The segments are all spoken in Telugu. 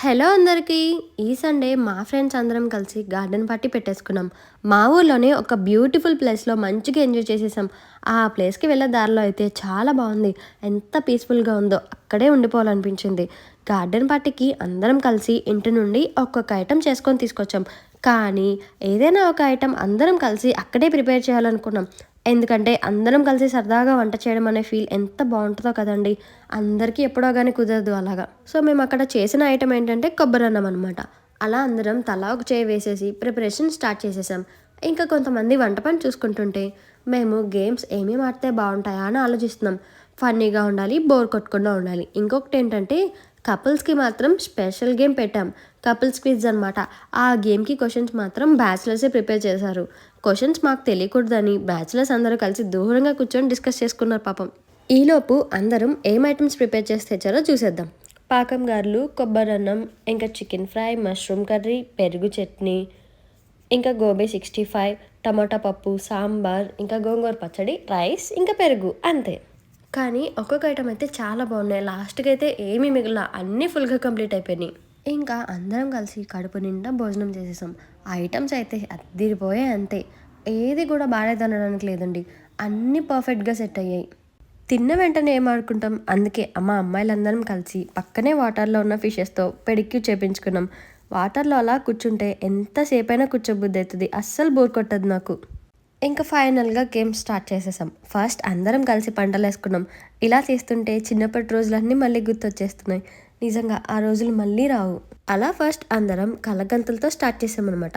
హలో అందరికీ ఈ సండే మా ఫ్రెండ్స్ అందరం కలిసి గార్డెన్ పార్టీ పెట్టేసుకున్నాం. మా ఊర్లోనే ఒక బ్యూటిఫుల్ ప్లేస్లో మంచిగా ఎంజాయ్ చేసేసాం. ఆ ప్లేస్కి వెళ్ళే దారిలో అయితే చాలా బాగుంది. ఎంత పీస్ఫుల్గా ఉందో అక్కడే ఉండిపోవాలనిపించింది. గార్డెన్ పార్టీకి అందరం కలిసి ఇంటి నుండి ఒక్కొక్క ఐటెం చేసుకొని తీసుకొచ్చాం. కానీ ఏదైనా ఒక ఐటెం అందరం కలిసి అక్కడే ప్రిపేర్ చేయాలనుకున్నాం. ఎందుకంటే అందరం కలిసి సరదాగా వంట చేయడం అనే ఫీల్ ఎంత బాగుంటుందో కదండి. అందరికీ ఎప్పుడో కానీ కుదరదు అలాగా. సో మేము అక్కడ చేసిన ఐటెం ఏంటంటే కొబ్బరి అన్నం అనమాట అలా అందరం తలా ఒక చేయి వేసేసి ప్రిపరేషన్ స్టార్ట్ చేసేసాం. ఇంకా కొంతమంది వంట పని చూసుకుంటుంటే మేము గేమ్స్ ఏమి ఆడితే బాగుంటాయా అని ఆలోచిస్తున్నాం. ఫన్నీగా ఉండాలి బోర్ కొట్టకుండా ఉండాలి. ఇంకొకటి ఏంటంటే కపుల్స్కి మాత్రం స్పెషల్ గేమ్ పెట్టాం. కపుల్స్ క్విజ్ అనమాట ఆ గేమ్కి క్వశ్చన్స్ మాత్రం బ్యాచిలర్సే ప్రిపేర్ చేశారు. క్వశ్చన్స్ మాకు తెలియకూడదని బ్యాచిలర్స్ అందరూ కలిసి దూరంగా కూర్చొని డిస్కస్ చేసుకున్నారు పాపం. ఈలోపు అందరం ఏం ఐటమ్స్ ప్రిపేర్ చేసి తెచ్చారో చూసేద్దాం. పాకం గారెలు కొబ్బరి అన్నం ఇంకా చికెన్ ఫ్రై మష్రూమ్ కర్రీ పెరుగు చట్నీ ఇంకా గోబీ సిక్స్టీ ఫైవ్ టమాటా పప్పు సాంబార్ ఇంకా గోంగూర పచ్చడి రైస్ ఇంకా పెరుగు అంతే. కానీ ఒక్కొక్క ఐటమ్ అయితే చాలా బాగున్నాయి. లాస్ట్కి అయితే ఏమీ మిగిలిన అన్నీ ఫుల్గా కంప్లీట్ అయిపోయినాయి. ఇంకా అందరం కలిసి కడుపు నిండా భోజనం చేసేసాం. ఐటమ్స్ అయితే అద్దిరిపోయే అంతే. ఏది కూడా బాగాలేదనడానికి లేదండి. అన్నీ పర్ఫెక్ట్గా సెట్ అయ్యాయి. తిన్న వెంటనే ఏం ఆడుకుంటాం? అందుకే అమ్మ అమ్మాయిలందరం కలిసి పక్కనే వాటర్లో ఉన్న ఫిషెస్తో పెడిక్యూ చేపించుకున్నాం. వాటర్లో అలా కూర్చుంటే ఎంతసేపైనా కూర్చోబుద్ధి అవుతుంది. అస్సలు బోర్ కొట్టదు నాకు. ఇంకా ఫైనల్గా గేమ్ స్టార్ట్ చేసేసాం. ఫస్ట్ అందరం కలిసి పంటలు వేసుకున్నాం. ఇలా చేస్తుంటే చిన్నప్పటి రోజులన్నీ మళ్ళీ గుర్తొచ్చేస్తున్నాయి. నిజంగా ఆ రోజులు మళ్ళీ రావు. అలా ఫస్ట్ అందరం కలగంతులతో స్టార్ట్ చేసామన్నమాట.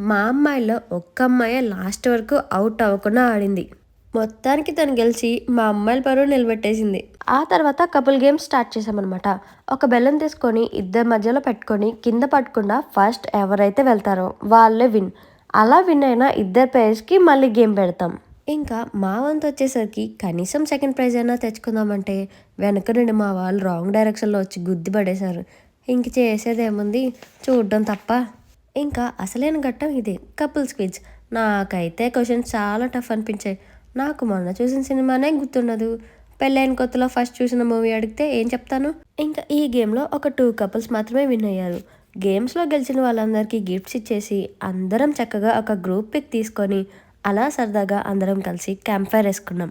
మా అమ్మాయిలో ఒక్క అమ్మాయి లాస్ట్ వరకు అవుట్ అవ్వకుండా ఆడింది. మొత్తానికి తను గెలిచి మా అమ్మాయిల పరువు నిలబెట్టేసింది. ఆ తర్వాత కపుల్ గేమ్స్ స్టార్ట్ చేసామన్నమాట. ఒక బెల్లం తీసుకొని ఇద్దరి మధ్యలో పెట్టుకొని కింద పట్టకుండా ఫస్ట్ ఎవరైతే వెళ్తారో వాళ్ళే విన్. అలా విన్ అయిన ఇద్దరు ప్లేయర్స్కి మళ్ళీ గేమ్ పెడతాం. ఇంకా మా వంతు వచ్చేసరికి కనీసం సెకండ్ ప్రైజ్ అయినా తెచ్చుకుందామంటే వెనక నుండి మా వాళ్ళు రాంగ్ డైరెక్షన్లో వచ్చి గుద్ది పడేశారు. ఇంక చేసేది ఏముంది? చూడడం తప్ప. ఇంకా అసలైన ఘట్టం ఇదే కపుల్స్ క్విజ్ నాకైతే క్వశ్చన్స్ చాలా టఫ్ అనిపించాయి. నాకు మొన్న చూసిన సినిమానే గుర్తుండదు. పెళ్ళైన కొత్తలో ఫస్ట్ చూసిన మూవీ అడిగితే ఏం చెప్తాను? ఇంకా ఈ గేమ్లో ఒక టూ కపుల్స్ మాత్రమే విన్ అయ్యారు. గేమ్స్లో గెలిచిన వాళ్ళందరికీ గిఫ్ట్స్ ఇచ్చేసి అందరం చక్కగా ఒక గ్రూప్ పిక్ తీసుకొని అలా సరదాగా అందరం కలిసి క్యాంప్ ఫైర్ వేసుకున్నాం.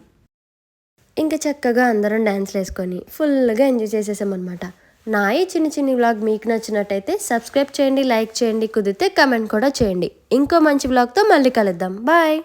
ఇంకా చక్కగా అందరం డ్యాన్స్లు వేసుకొని ఫుల్గా ఎంజాయ్ చేసేసామన్నమాట. నా ఈ చిన్న చిన్ని వ్లాగ్ మీకు నచ్చినట్టయితే సబ్స్క్రైబ్ చేయండి లైక్ చేయండి కుదిరితే కమెంట్ కూడా చేయండి. ఇంకో మంచి వ్లాగ్తో మళ్ళీ కలుద్దాం. బాయ్!